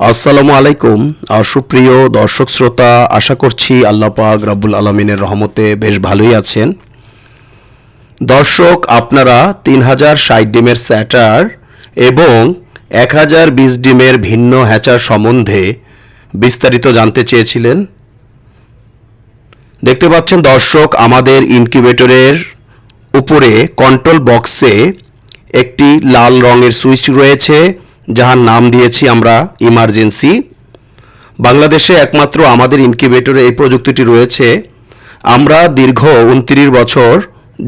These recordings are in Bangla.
আসসালামু আলাইকুম। সুপ্রিয় দর্শক শ্রোতা, আশা করছি আল্লাহ পাক রাব্বুল আলমিনের রহমতে বেশ ভালোই আছেন। দর্শক, আপনারা তিন হাজার ষাট ডিমের স্যাটার এবং এক হাজার বিশ ডিমের ভিন্ন হ্যাচার সম্বন্ধে বিস্তারিত জানতে চেয়েছিলেন। দেখতে পাচ্ছেন দর্শক, আমাদের ইনকিউবেটরের উপরে কন্ট্রোল বক্সে একটি লাল রঙের সুইচ রয়েছে। যার নাম দিয়েছি আমরা ইমার্জেন্সি। বাংলাদেশে একমাত্র আমাদের ইনকিউবেটরে এই প্রযুক্তিটি রয়েছে। আমরা দীর্ঘ উনত্রিশ বছর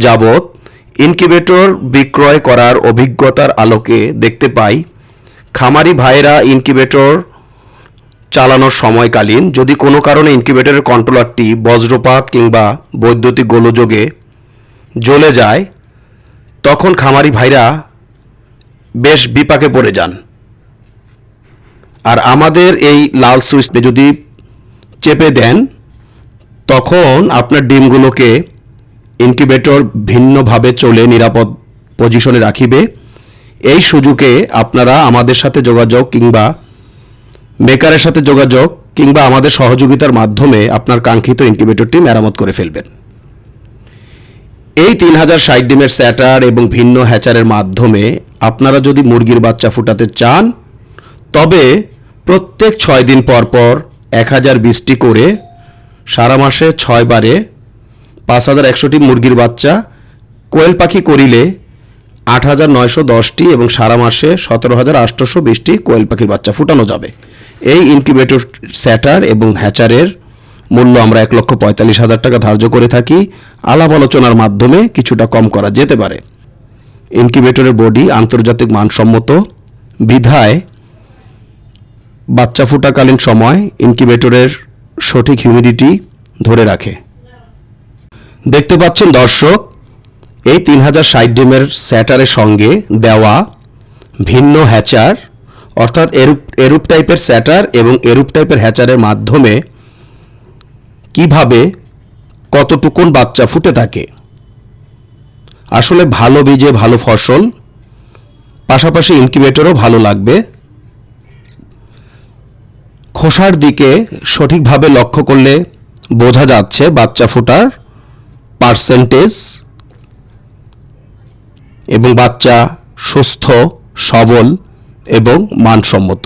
যাবৎ ইনকিউবেটর বিক্রয় করার অভিজ্ঞতার আলোকে দেখতে পাই। খামারি ভাইরা ইনকিউবেটর চালানোর সময়কালীন যদি কোনো কারণে ইনকিউবেটরের কন্ট্রোলারটি বজ্রপাত কিংবা বৈদ্যুতিক গোলযোগে জ্বলে যায়, তখন খামারি ভাইরা বেশ বিপাকে পড়ে যান। আর আমাদের এই লাল সুইচটা যদি চেপে দেন, তখন আপনার ডিমগুলোকে ইনকিউবেটর ভিন্নভাবে চলে নিরাপদ পজিশনে রাখিবে। এই সুযোগে আপনারা আমাদের সাথে যোগাযোগ কিংবা মেকারের সাথে যোগাযোগ কিংবা আমাদের সহযোগিতার মাধ্যমে আপনার কাঙ্ক্ষিত ইনকিউবেটরটি মেরামত করে ফেলবেন। এই তিন হাজার ষাট ডিমের স্যাটার এবং ভিন্ন হ্যাচারের মাধ্যমে আপনারা যদি মুরগির বাচ্চা ফুটাতে চান, তবে প্রত্যেক ছয় দিন পর পর এক হাজার বিশটি করে সারা মাসে ছয় বারে পাঁচ হাজার একশোটি মুরগির বাচ্চা, কোয়েল পাখি করিলে আট হাজার নয়শো দশটি এবং সারা মাসে সতেরো হাজার আটশোশো বিশটি কোয়েল পাখির বাচ্চা ফুটানো যাবে। এই ইনকিউবেটর স্যাটার এবং হ্যাচারের মূল্য আমরা এক লক্ষ পঁয়তাল্লিশ হাজার টাকা ধার্য করে থাকি। আলাপ আলোচনার মাধ্যমে কিছুটা কম করা যেতে পারে। ইনকিউবেটরের বডি আন্তর্জাতিক মানসম্মত, বিধায় বাচ্চা ফুটাকালীন সময় ইনকিউবেটরের সঠিক হিউমিডিটি ধরে রাখে। দেখতে পাচ্ছেন দর্শক, এই তিন হাজার ষাট ডিমের স্যাটারের সঙ্গে দেওয়া ভিন্ন হ্যাচার, অর্থাৎ এরূপ এরূপ টাইপের স্যাটার এবং এরূপ টাইপের হ্যাচারের মাধ্যমে কীভাবে কতটুকুন বাচ্চা ফুটে থাকে। আসলে ভালো বীজে ভালো ফসল, পাশাপাশি ইনকিউবেটরও ভালো লাগবে। খোসার দিকে সঠিকভাবে লক্ষ্য করলে বোঝা যাচ্ছে বাচ্চা ফোটার পার্সেন্টেজ এবং বাচ্চা সুস্থ, সবল এবং মানসম্মত।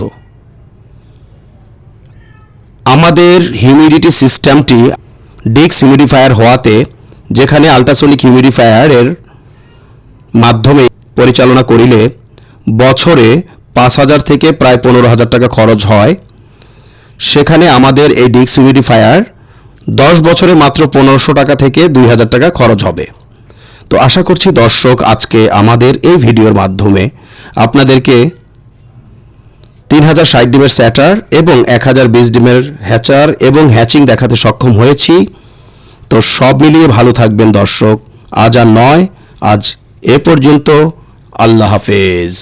আমাদের হিউমিডিটি সিস্টেমটি ডিক্স হিউমিডিফায়ার হওয়াতে যেখানে আল্ট্রাসোনিক হিউমিডিফায়ারের মাধ্যমে পরিচালনা করিলে বছরে পাঁচ হাজার থেকে প্রায় পনেরো হাজার টাকা খরচ হয়। সেখানে আমাদের এই ডিক্স হিউমিডিফায়ার দশ বছরে মাত্র পনেরোশো টাকা থেকে দুই হাজার টাকা খরচ হবে। তো আশা করছি দর্শক, আজকে আমাদের এই ভিডিওর মাধ্যমে আপনাদেরকে তিন হাজার ষাট ডিমের স্যাটার এবং এক হাজার বিশ ডিমের হ্যাচার এবং হ্যাচিং দেখাতে সক্ষম হয়েছি। তো সব মিলিয়ে ভালো থাকবেন দর্শক। আজ আর নয়, আজ এ পর্যন্ত। আল্লাহ হাফেজ।